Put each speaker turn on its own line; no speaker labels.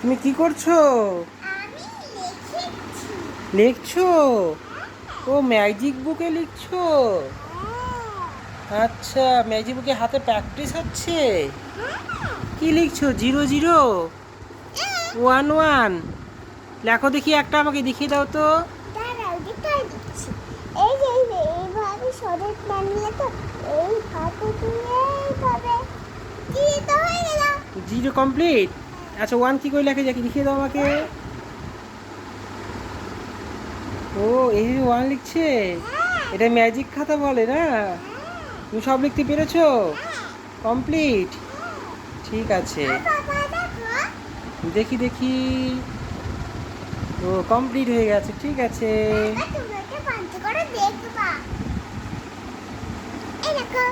তুমি কি করছ?
লিখছো।
ও ম্যাজিক বুকে লিখছো? আচ্ছা ম্যাজিক বুকে হাতে প্র্যাকটিস হচ্ছে? কি লিখছো? Zero zero? One one? লেখো দেখি একটা আমাকে দেখিয়ে দাও তো।
হয়ে
জিরো কমপ্লিট? আচ্ছা ওয়ান কি করে লেখা যায় দেখিয়ে দাও আমাকে? ও, এই ওয়ান লিখছে? এটা ম্যাজিক খাতা বলে না? তুমি সব লিখতে পেরেছ? কমপ্লিট ঠিক আছে।
দেখি
দেখি। ও কমপ্লিট হয়ে গেছে, ঠিক আছে।
দেখো